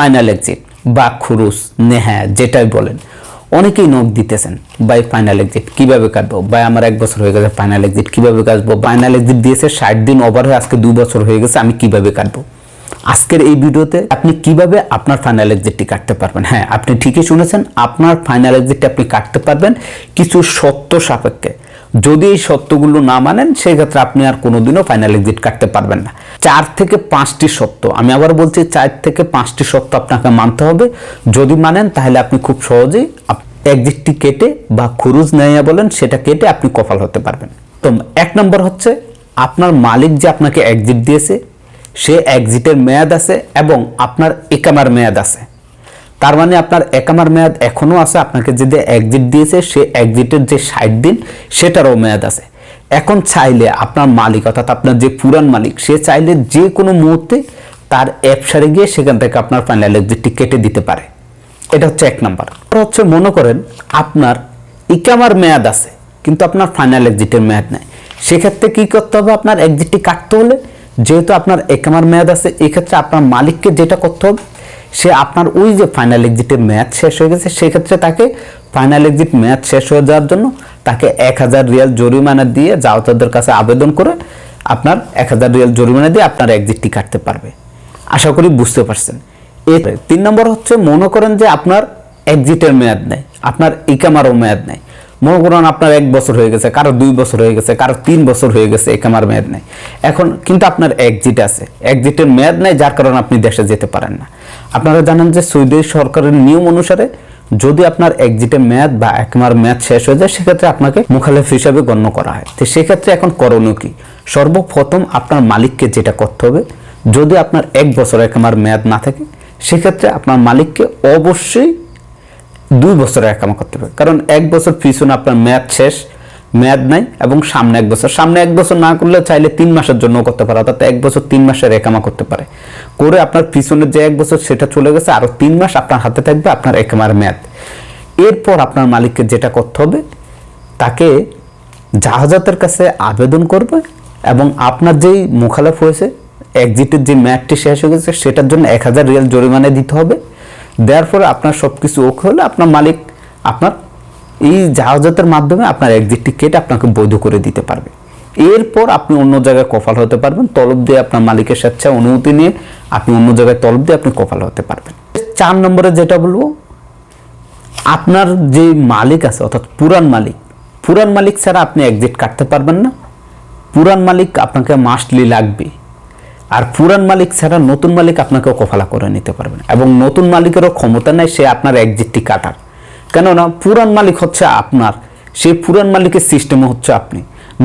Final exit বা খুরুস, নেহা, যেটাই বলেন, অনেকেই নখ দিতেছেন বাই ফাইনাল এক্সিট কীভাবে কাটবো? বাই আমার এক বছর হয়ে গেছে ফাইনাল এক্সিট কীভাবে কাটবো? ফাইনাল এক্সিট দিয়েছে, ষাট দিন ওভার হয়ে, আজকে দুই বছর হয়ে গেছে, আমি কীভাবে কাটবো? আজকের এই ভিডিওতে আপনি কীভাবে আপনার ফাইনাল এক্সিটটি কাটতে পারবেন? হ্যাঁ আপনি ঠিকই শুনেছেন, আপনার ফাইনাল এক্সিটটি আপনি কাটতে পারবেন কিছু সত্য সাপেক্ষে। যদি এই সত্যগুলো না মানেন, সেক্ষেত্রে আপনি আর কোনোদিনও ফাইনাল এক্সিট কাটতে পারবেন না। চার থেকে পাঁচটি সত্য। আমি আবার বলছি, চার থেকে পাঁচটি সত্য আপনাকে মানতে হবে। যদি মানেন, তাহলে আপনি খুব সহজেই এক্সিটটি কেটে বা খুরুজ নেয়া বলেন, সেটা কেটে আপনি কপাল হতে পারবেন। তো এক নম্বর হচ্ছে, আপনার মালিক যে আপনাকে এক্সিট দিয়েছে, সে এক্সিটের মেয়াদ আছে এবং আপনার একামার মেয়াদ আছে। তার মানে আপনার একামার মেয়াদ এখনও আছে, আপনাকে যদি এক্সিট দিয়েছে, সে এক্সিটের যে ষাট দিন, সেটারও মেয়াদ আছে। এখন চাইলে আপনার মালিক, অর্থাৎ আপনার যে পুরান মালিক, সে চাইলে যে কোনো মুহূর্তে তার অ্যাপসারে গিয়ে সেখান থেকে আপনার ফাইনাল এক্সিটটি কেটে দিতে পারে। এটা হচ্ছে এক নাম্বার। হচ্ছে মনে করেন, আপনার ইকামার মেয়াদ আছে, কিন্তু আপনার ফাইনাল এক্সিটের মেয়াদ নাই। সেক্ষেত্রে কি করতে হবে? আপনার এক্সিটটি কাটতে হলে, যেহেতু আপনার একামার মেয়াদ আছে, এক্ষেত্রে আপনার মালিককে যেটা করতে হবে সে আপনার ওই যে ফাইনাল এক্সিটের মেয়াদ শেষ হয়ে গেছে, সেক্ষেত্রে তাকে ফাইনাল এক্সিট মেয়াদ শেষ হয়ে যাওয়ার জন্য তাকে এক হাজার রিয়াল জরিমানা দিয়ে জাওতাদের কাছে আবেদন করে আপনার এক হাজার রিয়াল জরিমানা দিয়ে আপনার এক্সিটটি কাটতে পারবে। আশা করি বুঝতে পারছেন। এর তিন নম্বর হচ্ছে, মনে করেন যে আপনার এক্সিটের মেয়াদ নেই, আপনার ইকামারও মেয়াদ নেই। মনে করুন আপনার এক বছর হয়ে গেছে, কারও দুই বছর হয়ে গেছে, কারও তিন বছর হয়ে গেছে একামার মেয়াদ নেই। এখন কিন্তু আপনার এক্সিট আছে। এক্সিটের মেয়াদ নেই, যার কারণে আপনি দেশে যেতে পারেন না। আপনারা জানেন যে সৌদি সরকারের নিয়ম অনুসারে যদি আপনার এক্সিটের মেয়াদ বা একমার মেয়াদ শেষ হয়ে যায়, সেক্ষেত্রে আপনাকে মুখালেফ হিসাবে গণ্য করা হয়। তো সেক্ষেত্রে এখন করণীয় কি? সর্বপ্রথম আপনার মালিককে যেটা করতে হবে, যদি আপনার এক বছর একমার মেয়াদ না থাকে, সেক্ষেত্রে আপনার মালিককে অবশ্যই দুই বছরের একামা করতে হবে। কারণ এক বছর পিছনে আপনার মেয়াদ শেষ মেয়াদ নাই এবং সামনে এক বছর। সামনে এক বছর না করলে চাইলে তিন মাসের জন্য করতে পারে, অর্থাৎ এক বছর তিন মাসের একামা করতে পারে। করে আপনার পিছনের যে এক বছর সেটা চলে গেছে আরও তিন মাস আপনার হাতে থাকবে আপনার একামার মেয়াদ। এরপর আপনার মালিককে যেটা করতে হবে, তাকে জাহাজাতের কাছে আবেদন করবে এবং আপনার যেই মুখালেফ হয়েছে এক্সিটের যে মেয়াদটি শেষ হয়ে গেছে, সেটার জন্য এক হাজার রিয়াল জরিমানা দিতে হবে। দেওয়ার পরে আপনার সব কিছু ওকে হলে আপনার মালিক আপনার এই জাহাজতের মাধ্যমে আপনার এক্সিটটি কেটে আপনাকে বৈধ করে দিতে পারবে। এরপর আপনি অন্য জায়গায় কফাল হতে পারবেন, তলব দিয়ে আপনার মালিকের স্বেচ্ছা অনুমতি নিয়ে আপনি অন্য জায়গায় তলব দিয়ে আপনি কফাল হতে পারবেন। চার নম্বরে যেটা বলব, আপনার যে মালিক আছে, অর্থাৎ পুরান মালিক পুরান মালিক ছাড়া আপনি এক্সিট কাটতে পারবেন না। পুরান মালিক আপনাকে মাস্টলি লাগবে। আর পুরান মালিক ছাড়া নতুন মালিক আপনাকেও কফালা করে নিতে পারবেন এবং নতুন মালিকেরও ক্ষমতা নেই, সে আপনার এক্সিটটি কাটার। কেননা পুরান মালিক হচ্ছে আপনার। সেই পুরান মালিকের সিস্টেমও হচ্ছে আপনি।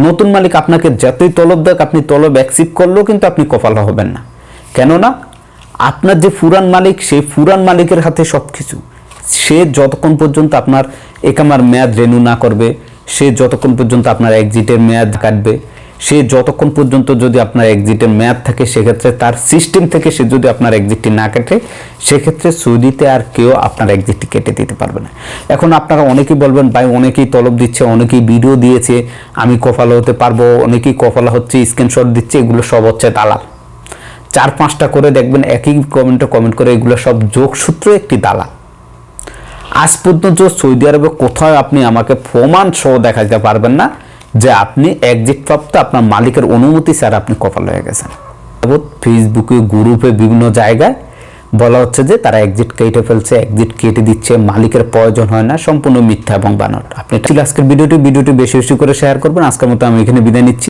নতুন মালিক আপনাকে যতই তলব দেখ আপনি তলব অ্যাকসিপ্ট করলেও কিন্তু আপনি কফালা হবেন না। কেননা আপনার যে পুরান মালিক, সেই পুরান মালিকের হাতে সব কিছু সে যতক্ষণ পর্যন্ত আপনার একামার মেয়াদ রেনু না করবে, সে যতক্ষণ পর্যন্ত আপনার এক্সিটের মেয়াদ কাটবে সে যতক্ষণ পর্যন্ত যদি আপনার এক্সিটের মেয়াদ থাকে, সেক্ষেত্রে তার সিস্টেম থেকে সে যদি আপনার এক্সিটটি না কাটে, সেক্ষেত্রে সৌদিতে আর কেউ আপনার এক্সিটটি কেটে দিতে পারবে না। এখন আপনারা অনেকেই বলবেন, ভাই, অনেকেই তলব দিচ্ছে, অনেকেই ভিডিও দিয়েছে, আমি কফালা হতে পারব, অনেকেই কফালা হচ্ছে স্ক্রিনশট দিচ্ছে, এগুলো সব হচ্ছে দালাল। চার পাঁচটা করে দেখবেন, একই কমেন্টে কমেন্ট করে এগুলো সব যোগসূত্র একটি দালাল। আজ পর্যন্ত সৌদি আরবে কোথাও আপনি আমাকে প্রমাণ সহ দেখাতে পারবেন না। যে আপনি প্রাপ্ত আপনার মালিকের অনুমতি ছাড়া আপনি কপাল হয়ে গেছেন। ফেসবুকে গ্রুপে বিভিন্ন জায়গায় বলা হচ্ছে যে তারা এক্সিট কেটে ফেলছে এক্সিট কেটে দিচ্ছে, মালিকের প্রয়োজন হয় না, সম্পূর্ণ মিথ্যা এবং বানর আপনি আজকের ভিডিওটি ভিডিওটি বেশি বেশি করে শেয়ার করবেন। আজকের মতো আমি এখানে বিদায় নিচ্ছি।